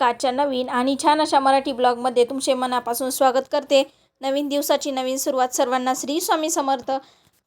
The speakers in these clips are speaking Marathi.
हॅलो आजच्या नवीन आणि छान अशा मराठी ब्लॉगमध्ये तुमचे मनापासून स्वागत करते. नवीन दिवसाची नवीन सुरुवात सर्वांना श्री स्वामी समर्थ.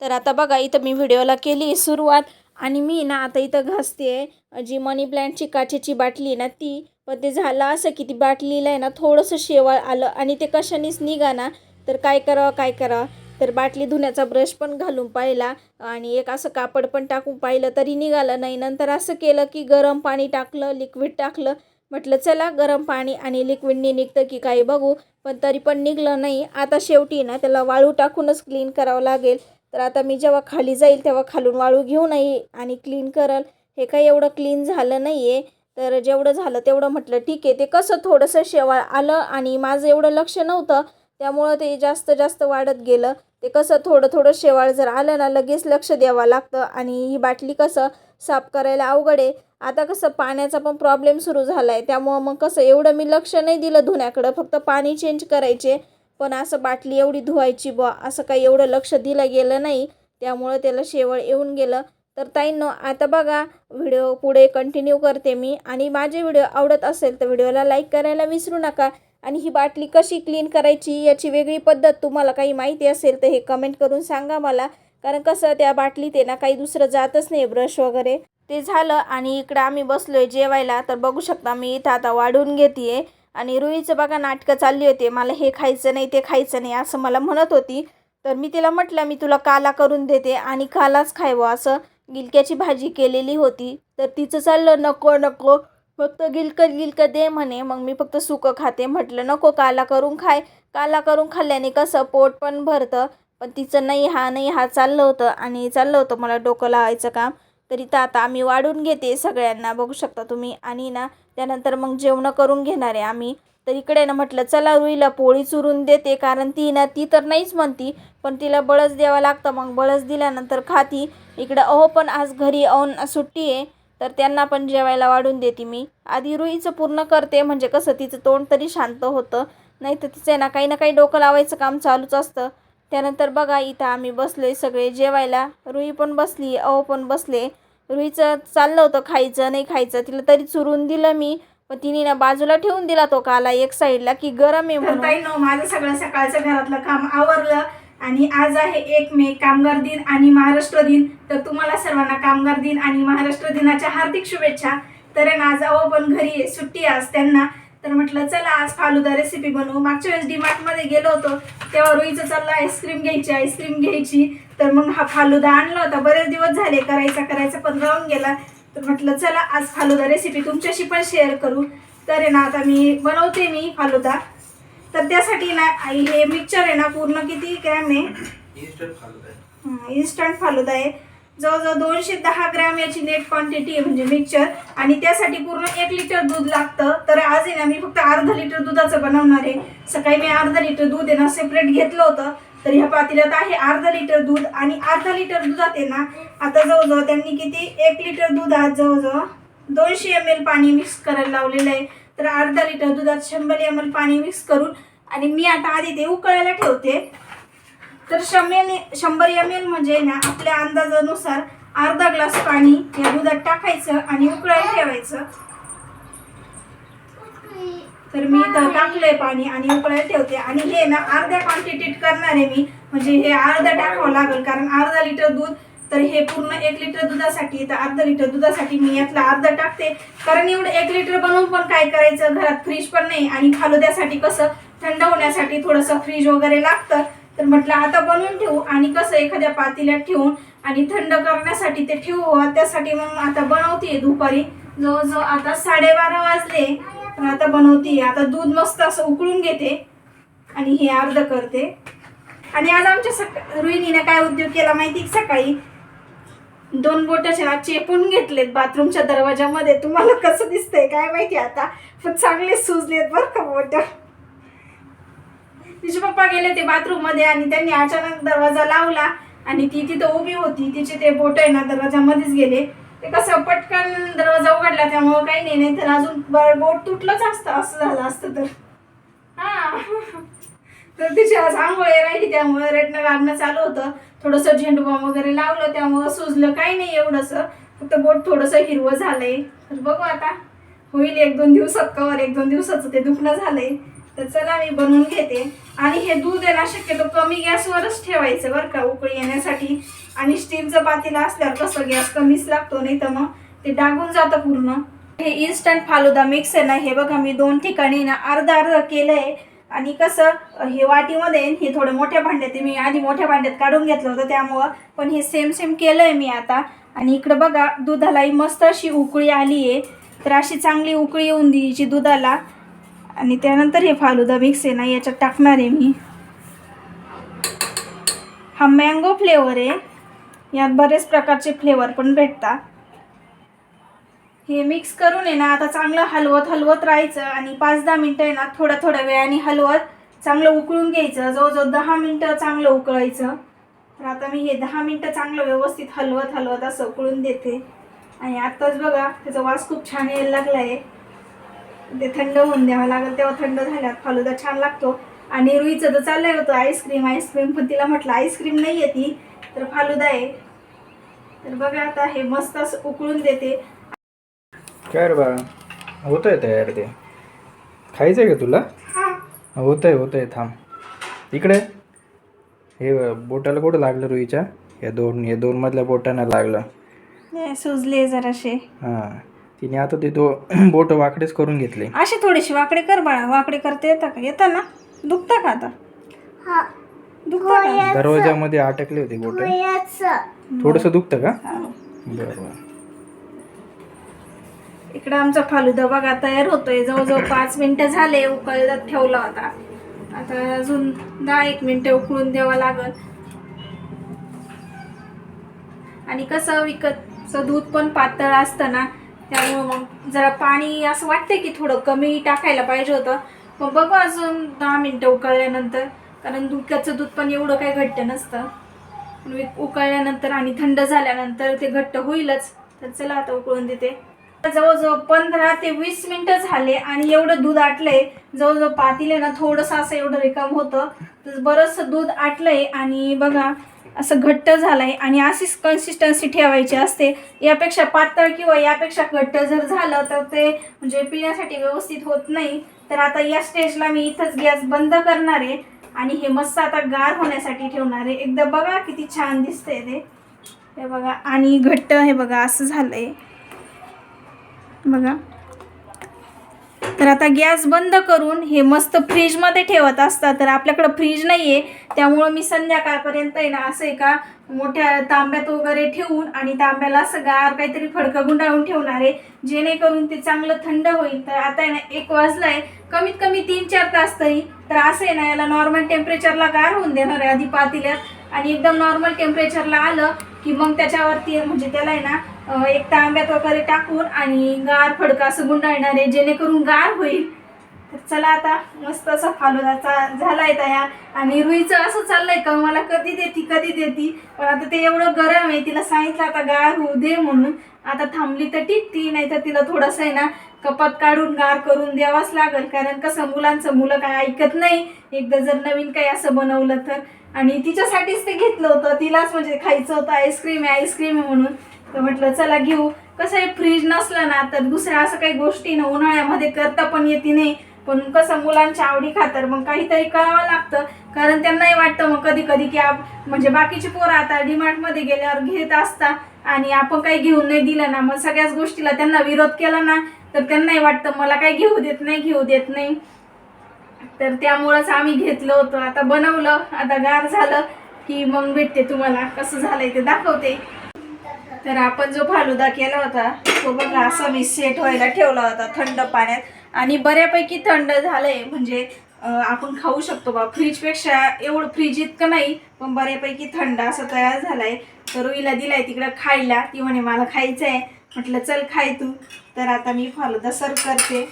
तर आता बघा इथं मी व्हिडिओला केली सुरुवात आणि मी ना आता इथं घासते जी मनी प्लॅन्टची काचेची बाटली आहे ना ती पण ते झालं असं की ती बाटलीला आहे ना थोडंसं शेवाळ आलं आणि ते कशानेच निघा ना तर काय करावं काय करावं? तर बाटली धुण्याचा ब्रश पण घालून पाहिला आणि एक असं कापड पण टाकून पाहिलं तरी निघालं नाही. नंतर असं केलं की गरम पाणी टाकलं लिक्विड टाकलं म्हटलं चला गरम पाणी आणि लिक्विडने निघतं की काही बघू. पण तरी पण निघलं नाही. आता शेवटी ना त्याला वाळू टाकूनच क्लीन करावं लागेल. तर आता मी जेव्हा खाली जाईल तेव्हा खालून वाळू घेऊन नाही आणि क्लीन करल. हे काही एवढं क्लीन झालं नाही आहे तर जेवढं झालं तेवढं म्हटलं ठीक आहे. ते कसं थोडंसं शेवाळ आलं आणि माझं एवढं लक्ष नव्हतं त्यामुळं ते जास्त जास्त वाढत गेलं. ते कसं थोडं थोडं शेवाळ जर आलं ना लगेच लक्ष द्यावं लागतं आणि ही बाटली कसं साफ करायला अवघड आहे. आता कसं पाण्याचा पण प्रॉब्लेम सुरू झाला आहे त्यामुळं मग कसं एवढं मी लक्ष नाही दिलं धुण्याकडं फक्त पाणी चेंज करायचे. पण असं बाटली एवढी धुवायची बुवा असं काही एवढं लक्ष दिलं गेलं नाही. त्यामुळं त्याला शेवळ येऊन गेलं. तर ताईंनो आता बघा व्हिडिओ पुढे कंटिन्यू करते मी. आणि माझे व्हिडिओ आवडत असेल तर व्हिडिओला लाईक करायला विसरू नका. आणि ही बाटली कशी क्लीन करायची याची वेगळी पद्धत तुम्हाला काही माहिती असेल तर हे कमेंट करून सांगा मला. कारण कसं त्या बाटलीत आहे ना काही दुसरं जातच नाही ब्रश वगैरे. ते झालं आणि इकडं आम्ही बसलो आहे जेवायला. तर बघू शकता मी इथं आता वाढून घेते आणि रुईचं बघा नाटकं चालली होती. मला हे खायचं नाही ते खायचं नाही असं मला म्हणत होती. तर मी तिला म्हटलं मी तुला काला करून देते आणि कालाच खायवं. असं गिलक्याची भाजी केलेली होती. तर तिचं चाललं नको नको. फक्त गिलकत गिलकत दे म्हणे. मग मी फक्त सुकं खाते. म्हटलं नको काला करून खाय. काला करून खाल्ल्याने कसं? पोट पण भरतं. पण तिचं नाही हा नाही हा चाललं होतं. आणि चाललं होतं मला डोकं लावायचं काम. तरी तर आता आम्ही वाढून घेते सगळ्यांना. बघू शकता तुम्ही. आणि ना त्यानंतर मग जेवणं करून घेणार आहे आम्ही. तर इकडे ना म्हटलं चला रुईला पोळी चुरून देते. कारण ती ना ती तर नाहीच म्हणती. पण तिला बळच द्यावं लागतं. मग बळच दिल्यानंतर खाती. इकडं अहो पण आज घरी औन सुट्टी आहे. तर त्यांना पण जेवायला वाढून देते मी. आधी रुईचं पूर्ण करते म्हणजे कसं तिचं तोंड तरी शांत होतं. नाही तर तिचं आहे ना काही ना काही डोकं लावायचं काम चालूच असतं. त्यानंतर बघा इथं आम्ही बसलो आहे सगळे जेवायला. रुई पण बसली अहो पण बसले. रुईचं चाललं होतं खायचं नाही खायचं तिला तरी चुरून दिलं मी. पण तिने ना बाजूला ठेवून दिला तो काला एक साईडला की गरम आहे म्हणून. माझं सगळं सकाळचं घरातलं काम आवरलं. आणि आज आहे एक मे कामगार दिन आणि महाराष्ट्र दिन. तर तुम्हाला सर्वांना कामगार दिन आणि महाराष्ट्र दिनाच्या हार्दिक शुभेच्छा. तर आज अहो पण घरी आहे, सुट्टी आज त्यांना. तर म्हटलं चला आज फालुदा रेसिपी बनवू. मागच्या वेळेस डीमार्टमध्ये गेलो होतो. तेव्हा रुईचं चाललं आईस्क्रीम घ्यायची आईस्क्रीम घ्यायची. तर मग हा फालुदा आणला होता. बरेच दिवस झाले करायचा करायचा पण राहून गेला. तर म्हटलं चला आज फालुदा रेसिपी तुमच्याशी पण शेअर करू. तर आहे ना आता मी बनवते मी फालुदा. तर त्यासाठी ना आई हे मिक्सचर आहे ना पूर्ण किती ग्रॅम आहे? इन्स्टंट फालुदा आहे. इन्स्टंट फालुदा आहे. जवळजवळ दोनशे दहा ग्रॅम याची नेट क्वांटिटी आहे म्हणजे मिक्सचर आणि त्यासाठी पूर्ण एक लिटर दूध लागतं. तर आज आहे ना मी फक्त अर्धा लिटर दुधाचं बनवणार आहे. सकाळी मी अर्धा लिटर दूध आहे ना सेपरेट घेतलं होतं. तर ह्या पातेल्यात आहे अर्धा लिटर दूध. आणि अर्धा लिटर दुधात आहे ना आता जवळजवळ त्यांनी किती? एक लिटर दुधात जवळजवळ दोनशे एम एल पाणी मिक्स करायला लावलेलं आहे. तर अर्धा लिटर दुधात शंभर एम एल पाणी मिक्स करून आणि मी आता आधी ते उकळायला ठेवते. तर शमेल शंभर एम एल म्हणजे ना आपल्या अंदाजानुसार अर्धा ग्लास पाणी या दुधात टाकायचं आणि उकळायला ठेवायचं. तर मी इथं टाकलंय पाणी आणि उकळायला ठेवते. आणि हे ना अर्ध्या क्वांटिटीत करणार आहे मी. म्हणजे हे अर्धा टाकावं लागेल कारण अर्धा लिटर दूध तर हे पूर्ण एक लिटर दुधासाठी तर अर्धा लिटर दुधासाठी मी यातला अर्धा टाकते. कारण एवढं एक लिटर बनवून पण काय करायचं? घरात फ्रीज पण नाही आणि खालोद्यासाठी कसं? थंड होण्यासाठी थोडंसं फ्रीज वगैरे लागतं. तर म्हटलं आता बनवून ठेवू आणि कसं एखाद्या पातेल्यात ठेवून आणि थंड करण्यासाठी ते ठेवू त्यासाठी मग आता बनवते दुपारी. जवळजवळ आता साडेबारा वाजले पण आता बनवते आता दूध मस्त असं उकळून घेते आणि हे अर्ध करते. आणि आज आमच्या सका रुईनीनं काय उद्योग केला माहिती सकाळी? दोन बोटाचे ना चेपून घेतलेत बाथरूमच्या दरवाजामध्ये. तुम्हाला कसं दिसतंय काय माहिती आता? पण चांगले सुजलेत बरं का बोट. तिचे पप्पा गेले ते बाथरूममध्ये आणि त्यांनी अचानक दरवाजा लावला आणि ती तिथं उभी होती. तिचे ते बोट आहे ना दरवाजामध्येच गेले. ते कसं पटकन दरवाजा उघडला त्यामुळं काही नाही. नाही तर अजून बोट तुटलंच असतं. असं झालं असतं तर. हा. तर तिची आज आंघोळी राहिली त्यामुळे रेटनं लागणं चालू होतं. थोडंसं झेंडू वगैरे लावलं त्यामुळं सुजलं काही नाही एवढंसं. फक्त बोट थोडंसं हिरवं झालंय. तर बघू आता. होईल एक दोन दिवसात कवर एक दोन दिवसाचं ते दुखणं झालंय. तर चला मी बनवून घेते. आणि हे दूध आहे ना शक्यतो कमी गॅसवरच ठेवायचं बरं का उकळी येण्यासाठी. आणि स्टीलचं पातेलं असल्यावर कसं गॅस कमीच लागतो नाही तर मग ते डागून जातं पूर्ण. हे इन्स्टंट फालुदा मिक्स आहे ना हे बघा मी दोन ठिकाणी ना अर्धा अर्धा आहे आणि कसं हे वाटीमध्ये हे थोडं मोठ्या भांड्यात मी आधी मोठ्या भांड्यात काढून घेतलं होतं त्यामुळं पण हे सेम सेम केलंय मी आता. आणि इकडं बघा दुधालाही मस्त अशी उकळी आली आहे. तर अशी चांगली उकळी येऊन द्यायची दुधाला. आणि त्यानंतर हे फालुदा मिक्स आहे ना याच्यात टाकणार आहे मी. हा मँगो फ्लेवर आहे. यात बरेच प्रकारचे फ्लेवर पण भेटतात. हे मिक्स करून आहे ना आता चांगलं हलवत हलवत राहायचं आणि पाच दहा मिनटं आहे ना थोड्या थोड्या वेळाने हलवत चांगलं उकळून घ्यायचं. जवळजवळ दहा मिनटं चांगलं उकळायचं. तर आता मी हे दहा मिनटं चांगलं व्यवस्थित हलवत हलवत असं उकळून देते. आणि आत्ताच बघा त्याचा वास खूप छान यायला लागला आहे ते थंड होऊन द्यावं लागेल तेव्हा थंड झाल्यात फालुदा छान लागतो. आणि रुईचं तर चाललंय होतं आईस्क्रीम आईस्क्रीम पण तिला म्हटलं आईस्क्रीम नाही आहे ती तर फालुदा आहे. तर बघा आता हे मस्त असं उकळून देते. काय रे बाळा? होत आहे तयार ते. खायचं आहे का तुला? होत आहे होत आहे थांब. इकडे. हे बोटाला कुठं लागलं रुईच्या? या दोन या दोन मधल्या बोटांना लागलं. सुजले जराशे. हां. तिने आता ते दो बोट वाकडेच करून घेतले. असे थोडेसे वाकडे कर बाळा. वाकडे करता येतं का? येतं ना? दुखतं का आता? दुखतं का? दरवाजामध्ये अटकले होते बोट. थोडंसं दुखतं का? बरं बरं. इकडे आमचा फालुदा बघा तयार होतोय. जवळजवळ पाच मिनिटं झाले उकळत ठेवला होता आता अजून दहा एक मिनिटं उकळून द्यावा लागल. आणि कसं विकतचं दूध पण पातळ असतं ना त्यामुळं मग जरा पाणी असं वाटतंय की थोडं कमी टाकायला पाहिजे होतं. मग बघू अजून दहा मिनटं उकळल्यानंतर कारण विकतचं दूध पण एवढं काही घट्ट नसतं. विक- उकळल्यानंतर आणि थंड झाल्यानंतर ते घट्ट होईलच. तर चला आता उकळून देते. जवळजवळ पंधरा ते वीस मिनिटं झाले आणि एवढं दूध आटलंय. जवळजवळ पातील ना थोडंसं असं एवढं रिकाम होतं. तर बरंचसं दूध आटलंय आणि बघा असं घट्ट झालंय आणि अशीच कन्सिस्टन्सी ठेवायची असते. यापेक्षा पातळ किंवा यापेक्षा घट्ट जर झालं तर ते म्हणजे पिण्यासाठी व्यवस्थित होत नाही. तर आता या स्टेजला मी इथंच गॅस बंद करणार आहे आणि हे मस्त आता गार होण्यासाठी ठेवणार आहे. एकदा बघा किती छान दिसतंय ते. हे बघा आणि घट्ट हे बघा असं झालंय. बघा. तर आता गॅस बंद करून हे मस्त फ्रीजमध्ये ठेवत असतात. तर आपल्याकडं फ्रीज नाही आहे त्यामुळं मी संध्याकाळपर्यंत आहे ना असं आहे का मोठ्या तांब्यात वगैरे ठेवून आणि तांब्याला असं गार काहीतरी फडकं गुंडाळून ठेवणार आहे. जेणेकरून ते चांगलं थंड होईल. तर आता आहे ना एक वाजलं आहे कमीत कमी तीन चार तास तरी. तर असं आहे ना याला नॉर्मल टेम्परेचरला गार होऊन देणार आहे आधी पातेल्यात. आणि एकदम नॉर्मल टेम्परेचरला आलं की मग त्याच्यावरती म्हणजे त्याला आहे ना एक तांब्यात वगैरे टाकून आणि गार फडका असं गुंडाळणार आहे जेणेकरून गार होईल. तर चला आता मस्त असा फालुदाचा झालाय तयार. आणि रुईचं असं चाललंय का? मला कधी देती कधी देती. पण आता ते एवढं गरम आहे तिला सांगितलं आता गार होऊ दे म्हणून. आता थांबली तर टिकती नाही तर तिला थोडंसं आहे ना कपात काढून गार करून द्यावाच लागेल. कारण कसं मुलांचं मुलं काय ऐकत नाही. एकदा जर नवीन काही असं बनवलं तर. आणि तिच्यासाठीच ते घेतलं होतं. तिलाच म्हणजे खायचं होतं आईस्क्रीम आहे आईस्क्रीम आहे म्हणून. तर म्हटलं चला घेऊ. कसं आहे फ्रीज नसलं ना तर दुसऱ्या असं काही गोष्टी ना उन्हाळ्यामध्ये करता पण येते नाही. पण कसं मुलांच्या आवडी खातर मग काहीतरी करावं लागतं. कारण त्यांनाही वाटतं मग कधी कधी की आप म्हणजे बाकीची पोरं आता डीमार्टमध्ये गेल्यावर घेत असता आणि आपण काही घेऊन नाही दिलं ना मग सगळ्याच गोष्टीला त्यांना विरोध केला ना तर त्यांनाही वाटतं मला काही घेऊ देत नाही घेऊ देत नाही. तर त्यामुळंच आम्ही घेतलं होतं. आता बनवलं आता गार झालं की मग भेटते तुम्हाला. कसं झालंय ते दाखवते. तर आपण जो फालुदा केला होता तो बघा असा मी सेट व्हायला ठेवला होता थंड पाण्यात. आणि बऱ्यापैकी थंड झालंय. म्हणजे आपण खाऊ शकतो बा. फ्रीजपेक्षा एवढं फ्रीज इतकं नाही पण बऱ्यापैकी थंड असं तयार झालाय. तर रुईला दिलाय तिकडं खायला. ती म्हणे मला खायचं आहे म्हटलं चल खाय तू. तर आता मी फालुदा सर्व करते.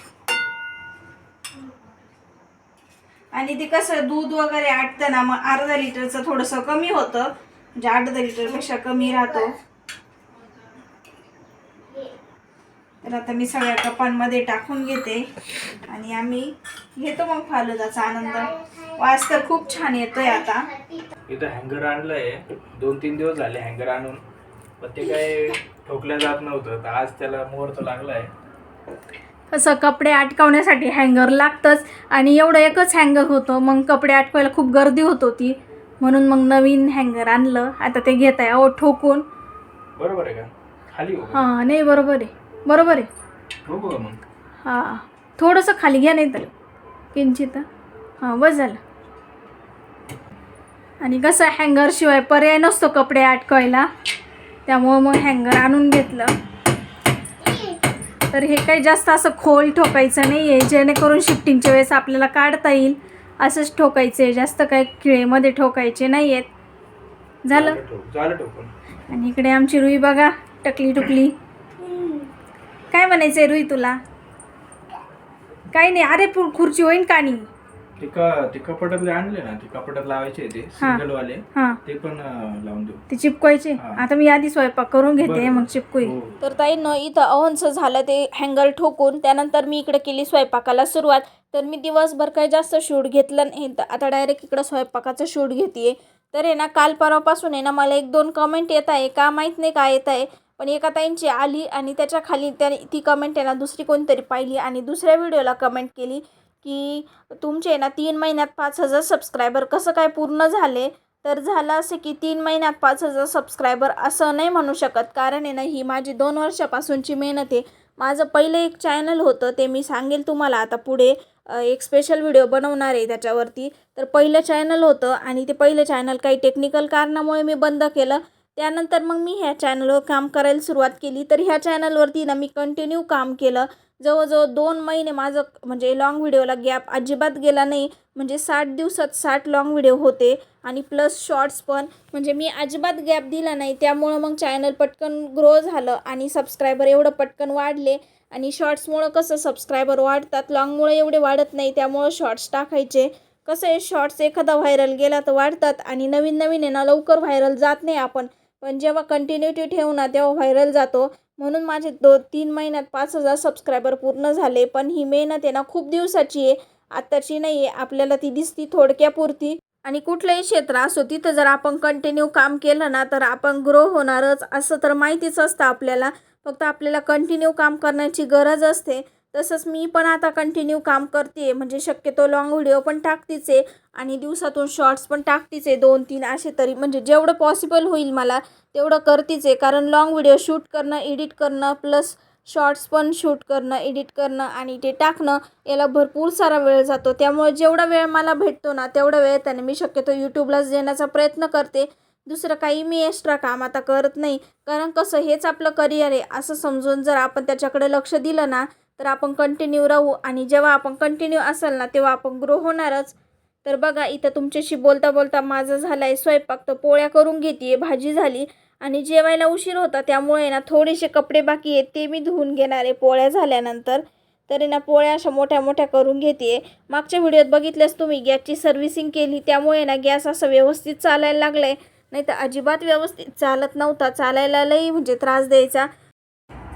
आणि ते कसं दूध वगैरे आटतं ना मग अर्धा लिटरचं थोडंसं कमी होतं. म्हणजे अर्धा लिटरपेक्षा कमी राहतो. तर आता मी सगळ्या कपांमध्ये टाकून घेते. आणि आम्ही घेतो मग फालुदाचा आनंद. वास तर खूप छान येतोय आता. इथं हँगर आणलंय. दोन तीन दिवस झाले हँगर आणून. पण ते काय ठोकल्या जात नव्हतं. तर आज त्याला मुहूर्त लागलाय. कसं कपडे अटकावण्यासाठी हँगर लागतंच. आणि एवढं एकच हँगर होतं. मग कपडे अटकवायला खूप गर्दी होत होती. म्हणून मग नवीन हँगर आणलं. आता ते घेत आहे अहो ठोकून. बरोबर आहे का? खाली हो. का? हां नाही बरोबर आहे. बरोबर आहे. मग. हां. थोडंसं खाली घ्या नाही तर किंचित. हां बस झालं. आणि कसं हँगरशिवाय पर्याय नसतो कपडे अटकवायला. त्यामुळं मग हँगर आणून घेतलं. तर हे काही जास्त असं खोल ठोकायचं नाही आहे जेणेकरून शिफ्टिंगच्या वेळेस आपल्याला काढता येईल. असंच ठोकायचं. आहे जास्त काही खिळेमध्ये ठोकायचे नाही आहेत झालं आणि इकडे आमची रुई बघा. टकली टुकली काय म्हणायचंय रुई तुला? काही नाही अरे पु- खुर्ची होईन का नाही? ते का ते कपाटातले आणले ना ते कपाटात लावायचे ते सिंगल वाले हां. ते पण अं, लावून देऊ. ते चिपकवायचे? हा. आता मी आधी स्वयंपाक करून घेते बरं. मग चिपकुई हो. तर ताईनं इथं अहोंचं झालं ते हँगर ठोकून त्यानंतर मी इकडे केली स्वयंपाकाला सुरुवात. तर मी दिवसभर काही जास्त शूट घेतलं नाही. तर आता डायरेक्ट इकडं स्वयंपाकाचं शूट घेते तर आहे ना काल परवापासून आहे ना मला एक दोन कमेंट येत आहे. का माहीत नाही काय येत आहे. पण एका ताईंची आली आणि त्याच्याखाली त्याने ती कमेंट आहे ना दुसरी कोणतरी पाहिली आणि दुसऱ्या व्हिडिओला कमेंट केली की तुमचे ना तीन महिन्यात पाच हजार सबस्क्रायबर कसं काय पूर्ण झाले? तर झालं असं की तीन महिन्यात पाच हजार सबस्क्रायबर असं नाही म्हणू शकत. कारण आहे ना ही माझी दोन वर्षापासूनची मेहनत आहे. माझं पहिलं एक चॅनल होतं ते मी सांगेल तुम्हाला आता पुढे. एक स्पेशल व्हिडिओ बनवणार आहे त्याच्यावरती. तर पहिलं चॅनल होतं आणि ते पहिलं चॅनल काही टेक्निकल कारणामुळे मी बंद केलं. त्यानंतर मग मी ह्या चॅनलवर काम करायला सुरुवात केली. तर ह्या चॅनलवरती ना मी कंटिन्यू काम केलं. जवळजवळ दोन महिने माझं म्हणजे लाँग व्हिडिओला गॅप अजिबात गेला नाही. म्हणजे साठ दिवसात साठ लाँग व्हिडिओ होते. आणि प्लस शॉर्ट्स पण. म्हणजे मी अजिबात गॅप दिला नाही. त्यामुळं मग चॅनल पटकन ग्रो झालं आणि सबस्क्रायबर एवढं पटकन वाढले. आणि शॉर्ट्समुळं कसं सबस्क्रायबर वाढतात? लाँगमुळे एवढे वाढत नाही. त्यामुळं शॉर्ट्स टाकायचे. कसं आहे? शॉर्ट्स एखादा व्हायरल गेला तर वाढतात. आणि नवीन नवीन आहे ना लवकर व्हायरल जात नाही आपण. पण जेव्हा कंटिन्युटी ठेवू ना तेव्हा व्हायरल जातो. म्हणून माझे दो तीन महिन्यात पाच हजार सबस्क्रायबर पूर्ण झाले पण ही मेहनत आहे ना खूप दिवसाची आहे. आत्ताची नाही आहे आपल्याला ती दिसती थोडक्यापुरती. आणि कुठलंही क्षेत्र असो तिथं जर आपण कंटिन्यू काम केलं ना तर आपण ग्रो होणारच असं तर माहितीच असतं आपल्याला. फक्त आपल्याला कंटिन्यू काम करण्याची गरज असते. तसंच मी पण आता कंटिन्यू काम करते. म्हणजे शक्यतो लॉंग व्हिडिओ पण टाकतीच आहे. आणि दिवसातून शॉर्ट्स पण टाकतीच आहे. दोन तीन असे तरी. म्हणजे जेवढं पॉसिबल होईल मला तेवढं करतीच आहे. कारण लॉंग व्हिडिओ शूट करणं एडिट करणं प्लस शॉर्ट्स पण शूट करणं एडिट करणं आणि ते टाकणं याला भरपूर सारा वेळ जातो. त्यामुळे जेवढा वेळ मला भेटतो ना तेवढा वेळ त्याने मी शक्यतो यूट्यूबलाच देण्याचा प्रयत्न करते. दुसरं काही मी एक्स्ट्रा काम आता करत नाही. कारण कसं हेच आपलं करिअर आहे. असं समजून जर आपण त्याच्याकडे लक्ष दिलं ना तर आपण कंटिन्यू राहू. आणि जेव्हा आपण कंटिन्यू असाल ना तेव्हा आपण ग्रो होणारच. तर बघा इथं तुमच्याशी बोलता बोलता माझं झालं आहे स्वयंपाक. तर पोळ्या करून घेते भाजी झाली. आणि जेवायला उशीर होता त्यामुळे ना थोडेसे कपडे बाकी आहेत ते मी धुवून घेणार आहे पोळ्या झाल्यानंतर. तरी ना पोळ्या अशा मोठ्या मोठ्या करून घेते मागच्या व्हिडिओत बघितल्यास तुम्ही गॅसची सर्व्हिसिंग केली. त्यामुळे ना गॅस असं व्यवस्थित चालायला लागलं आहे नाही तर अजिबात व्यवस्थित चालत नव्हता. चालायला लई म्हणजे त्रास द्यायचा.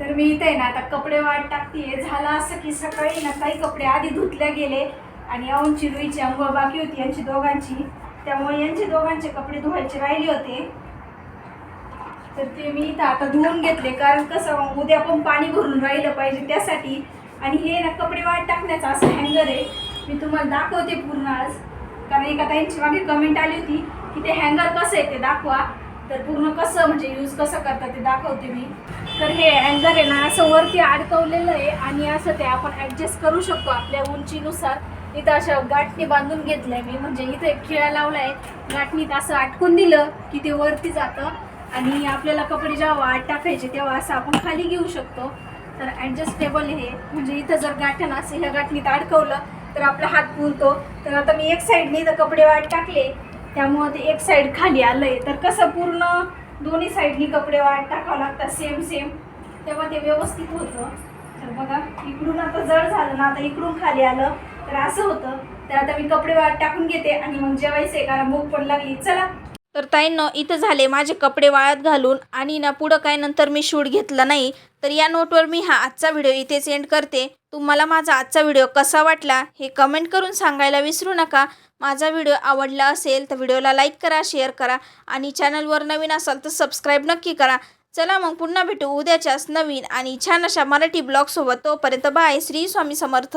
तर मी इथे आहे ना आता कपडे वाट टाकते झालं असं की सकाळी ना काही कपडे आधी धुतले गेले आणि औंची रुईची अंघोळ बाकी होती यांची दोघांची. त्यामुळे यांचे दोघांचे कपडे धुवायचे राहिले होते. तर ते मी इथं आता धुवून घेतले कारण कसं उद्या पण पाणी भरून राहिलं पाहिजे त्यासाठी. आणि हे ना कपडे वाट टाकण्याचं असं हँगर आहे. मी तुम्हाला दाखवते पूर्ण आज. कारण एका ताईंची मागे कमेंट आली होती की ते हँगर कसं आहे ते दाखवा. तर पूर्ण कसं म्हणजे यूज कसं करतात ते दाखवते मी. तर हे हँगर आहे ना असं वरती अडकवलेलं आहे आणि असं ते आपण ॲडजस्ट करू शकतो आपल्या उंचीनुसार. इथं अशा गाठणी बांधून घेतलं आहे मी म्हणजे इथं एक खिळा लावला आहे गाठणीत असं अटकून दिलं की ते वरती जातं आणि आपल्याला कपडे जेव्हा आत टाकायचे तेव्हा असं आपण खाली घेऊ शकतो. तर ॲडजस्टेबल हे. म्हणजे इथं जर गाठण असं ह्या गाठणीत अडकवलं तर आपला हात पुरतो तर आता मी एक साईडने इथं कपडे वाट टाकले. त्यामुळं ते एक साईड खाली आलं आहे तर कसं पूर्ण दोन्ही साईडनी कपडे वाट टाकावं लागतात सेम सेम तेव्हा ते व्यवस्थित होतं. तर बघा इकडून आता जड झालं ना आता इकडून खाली आलं. तर असं होतं. तर आता मी कपडे वाट टाकून घेते आणि मग जेवायचं आहे कारण भूक पण लागली. चला. तर ताईंनो इथं झाले माझे कपडे वाळत घालून आणि ना पुढं काय नंतर मी शूट घेतला नाही तर या नोटवर मी हा आजचा व्हिडिओ इथेच एंड करते. तुम्हाला माझा आजचा व्हिडिओ कसा वाटला हे कमेंट करून सांगायला विसरू नका. माझा व्हिडिओ आवडला असेल तर व्हिडिओला लाईक करा शेअर करा आणि चॅनलवर नवीन असाल तर सबस्क्राईब नक्की करा. चला मग पुन्हा भेटू उद्याच्याच नवीन आणि छान अशा मराठी ब्लॉगसोबत तोपर्यंत बाय श्री स्वामी समर्थ.